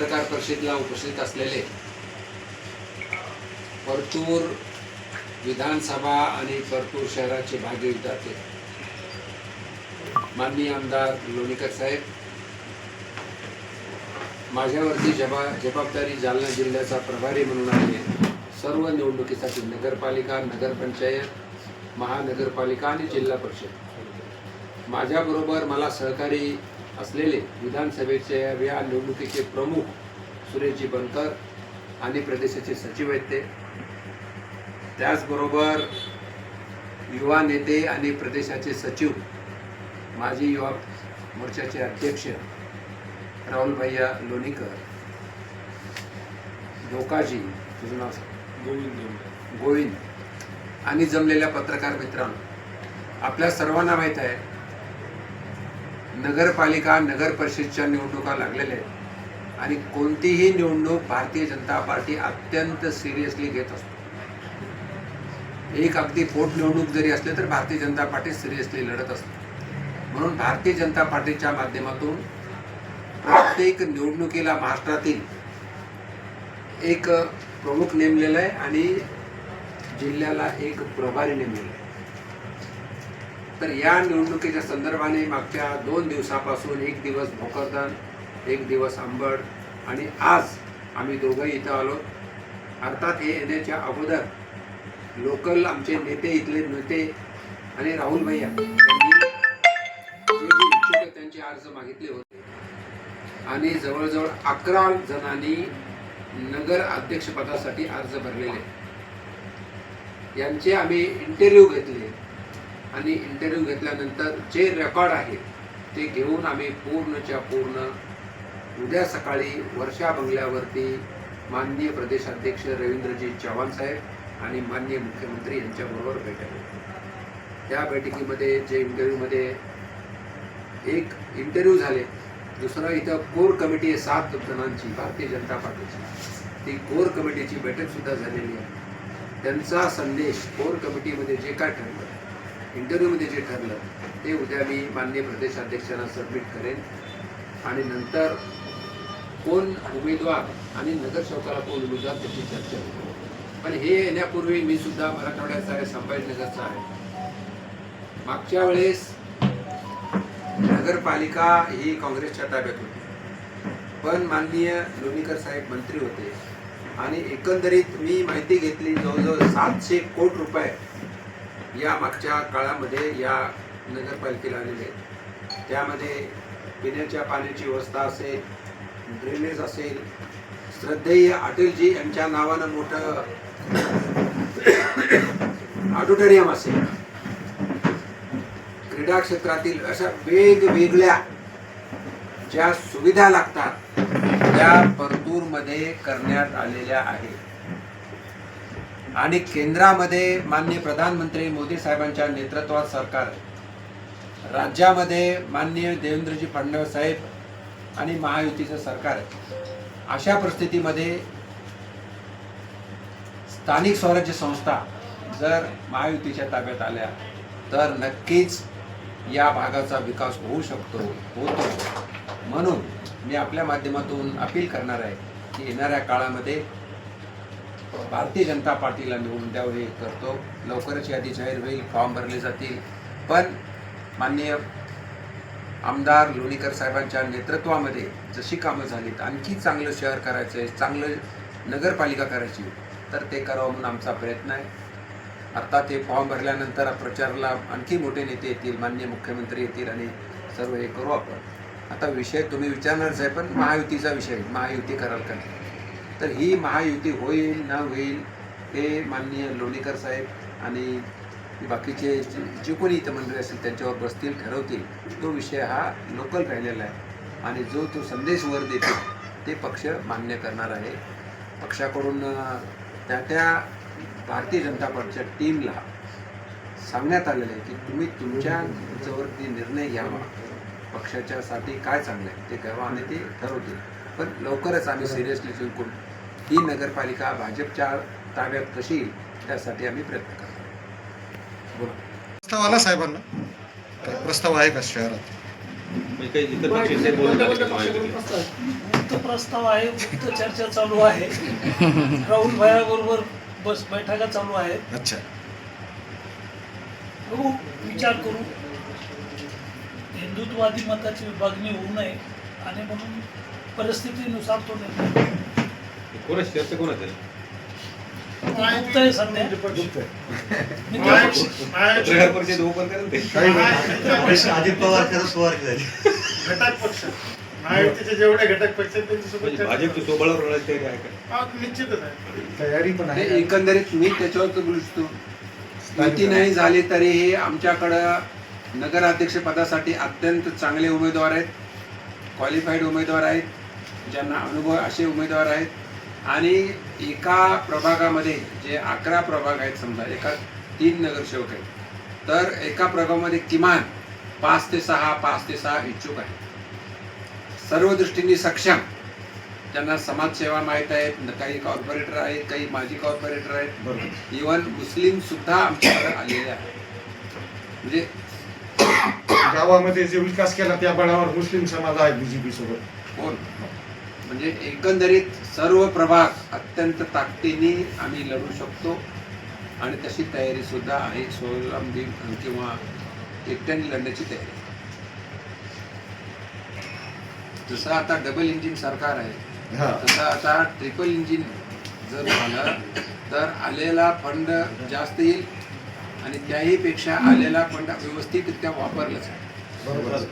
पत्रकार परिषदेला उपस्थित असलेले परतूर विधानसभा आणि परतूर शहराचे भाग्य विधाते माननीय आमदार लोणीकर साहेब माझ्यावरती जबा जबाबदारी जालना जिल्ह्याचा प्रभारी म्हणून आहे सर्व निवडणुकीसाठी नगरपालिका नगरपंचायत महानगरपालिका आणि जिल्हा परिषद. माझ्याबरोबर मला सहकारी असलेले विधानसभेचे या निवडणुकीचे प्रमुख सुरेशजी बनकर आणि प्रदेशाचे सचिव आहेत ते त्याचबरोबर युवा नेते आणि प्रदेशाचे सचिव माजी युवा मोर्चाचे अध्यक्ष राहुल भैया लोणीकर डोकाजी तुझं नाव. गोविंद गोविंद आणि जमलेल्या पत्रकार मित्रांनो आपल्या सर्वांना माहीत आहे नगरपालिका नगर परिषदच्या निवडणुका लागलेल्या आहेत. आणि कोणतीही निवडणूक भारतीय जनता पार्टी अत्यंत सिरियसली घेत असतो. एक अगदी पोटनिवडणूक जरी असली तर भारतीय जनता पार्टी सिरियसली लढत असते. म्हणून भारतीय जनता पार्टीच्या माध्यमातून प्रत्येक निवडणुकीला महाराष्ट्रातील एक प्रमुख नेमलेला आहे आणि जिल्ह्याला एक प्रभारी नेमलेला आहे. तर या निवडणुकीच्या संदर्भाने मागच्या दोन दिवसापासून एक दिवस भोकरदन एक दिवस आंबड आणि आज आम्ही दोघंही इथं आलो. अर्थात हे येण्याच्या अगोदर लोकल आमचे नेते इथले नेते आणि राहुल भैया त्यांचे अर्ज मागितले होते. आणि जवळजवळ अकरा जणांनी नगर अध्यक्षपदासाठी अर्ज भरलेले. यांचे आम्ही इंटरव्ह्यू घेतले. आणि इंटरव्ह्यू घेतल्यानंतर जे रेकॉर्ड आहे ते घेऊन आम्ही पूर्णच्या पूर्ण उद्या सकाळी वर्षा बंगल्यावरती माननीय प्रदेशाध्यक्ष रवींद्रजी चव्हाण साहेब आणि माननीय मुख्यमंत्री यांच्याबरोबर बैठक त्या बैठकीमध्ये जे इंटरव्ह्यूमध्ये एक इंटरव्ह्यू झाले दुसरं इथं कोर कमिटी आहे सात जणांची भारतीय जनता पार्टीची. ती कोर कमिटीची बैठकसुद्धा झालेली आहे. त्यांचा संदेश कोर कमिटीमध्ये जे काय ठरलं इंटरव्ह्यूमध्ये जे ठरलं ते उद्या मी माननीय प्रदेशाध्यक्षांना सबमिट करेन. आणि नंतर कोण उमेदवार आणि नगरसेवकाला कोण उमेदवार त्याची चर्चा होईल. पण हे येण्यापूर्वी मी सुद्धा मराठवाड्याचा आहे संभाजीनगरचा आहे. मागच्या वेळेस नगरपालिका ही काँग्रेसच्या ताब्यात होती. पण माननीय लोणीकर साहेब मंत्री होते. आणि एकंदरीत मी माहिती घेतली जवळजवळ सातशे कोटी रुपये या मागच्या काळामध्ये या नगरपालिकेला आलेले आहेत. त्यामध्ये पिण्याच्या पाण्याची व्यवस्था असेल ड्रेनेज असेल श्रद्धेय अटलजी यांच्या नावानं मोठं ऑडिटोरियम असेल. क्रीडा क्षेत्रातील अशा वेगवेगळ्या ज्या सुविधा लागतात त्या परतूरमध्ये करण्यात आलेल्या आहेत. आणि केंद्रामध्ये माननीय प्रधानमंत्री मोदी साहेबांच्या नेतृत्वात सरकार आहे. राज्यामध्ये माननीय देवेंद्रजी फडणवीस साहेब आणि महायुतीचं सरकार आहे अशा परिस्थितीमध्ये स्थानिक स्वराज्य संस्था जर महायुतीच्या ताब्यात आल्या तर नक्कीच या भागाचा विकास होऊ शकतो होतो म्हणून मी आपल्या माध्यमातून अपील करणार आहे की येणाऱ्या काळामध्ये भारतीय जनता पार्टीला निवडून द्यावं हे करतो. लवकरच यादी जाहीर होईल फॉर्म भरले जातील. पण माननीय आमदार लोणीकर साहेबांच्या नेतृत्वामध्ये जशी कामं झालीत आणखी चांगलं शहर करायचं आहे चांगलं नगरपालिका करायची तर ते करावं म्हणून आमचा प्रयत्न आहे. अर्थात ते फॉर्म भरल्यानंतर प्रचाराला आणखी मोठे नेते येतील माननीय मुख्यमंत्री येतील आणि सर्व हे करू आपण. आता विषय तुम्ही विचारणारच आहे पण महायुतीचा विषय महायुती कराल का तर ही महायुती होईल न होईल हे माननीय लोणीकर साहेब आणि बाकीचे जे कोणी इथं मंडळी असतील त्यांच्यावर बसतील ठरवतील तो विषय हा लोकल राहिलेला आहे. आणि जो तो संदेश वर देतो ते पक्ष मान्य करणार आहे. पक्षाकडून त्या त्या भारतीय जनता पक्षाच्या टीमला सांगण्यात आलेलं आहे की तुम्ही तुमच्या जवळती निर्णय घ्यावा. पक्षाच्यासाठी काय चांगलं आहे ते करावं आणि ते ठरवतील. पण लवकरच आम्ही सिरियसली जिंकून ही नगरपालिका भाजपच्या ताब्यात कशी येईल त्यासाठी आम्ही प्रयत्न करतो. बोला. प्रस्ताव आला साहेबांना? प्रस्ताव आहे का शहरात? काही इतर पक्षाचे प्रस्ताव आहे मुक्त चर्चा चालू आहे. राहुल भयाबरोबर बस बैठका चालू आहेत. अच्छा. बघू विचार करू. हिंदुत्ववादी मताची विभागणी होऊ नये आणि म्हणून परिस्थितीनुसार तो निर्णय कोणाची चर्चा कोणाचं आहे? मुक्त आहे सध्या मित्र पक्ष. पत्रकार परिषद ओपन करेल ते अजित पवार खरं स्वारकी झाली घटक पक्ष. महायुतीचे जेवढे घटक पक्ष आहेत त्यांच्यासोबत म्हणजे चर्चा भाजपची सोबळावर लढायची तयारी आहे का? हा, निश्चितच आहे. तयारी पण हे आहे एकंदरीत मी त्याच्यावर तर बोलू शकतो. युती नाही झाली तरीही आमच्याकडं नगराध्यक्ष पदासाठी अत्यंत चांगले उमेदवार आहेत. क्वालिफाईड उमेदवार आहेत. ज्यांना अनुभव असे उमेदवार आहेत. आणि एका प्रभागामध्ये जे अकरा प्रभाग आहेत समजा एका तीन नगरसेवक आहेत तर एका प्रभागामध्ये किमान पाच ते सहा पाच ते सहा इच्छुक आहेत. सर्व दृष्टीने सक्षम ज्यांना समाजसेवा माहीत आहेत काही कॉर्पोरेटर आहेत काही माजी कॉर्पोरेटर आहेत. बरोबर. इवन मुस्लिम सुद्धा आमच्याकडे आलेले आहेत. म्हणजे गावामध्ये जे विकास केला त्या बळावर मुस्लिम समाज आहे बीजेपी सोबत. कोण? म्हणजे एकंदरीत सर्व प्रभाग अत्यंत ताकदीने आम्ही लढू शकतो. आणि तशी तयारी सुद्धा आहे. स्वावलंबी किंवा एकट्याने लढण्याची तयारी. जसं आता डबल इंजिन सरकार आहे तसं आता ट्रिपल इंजिन जर झालं तर आलेला फंड जास्त येईल आणि त्याही पेक्षा आलेला फंड व्यवस्थितरित्या वापरला जाईल बरोबर.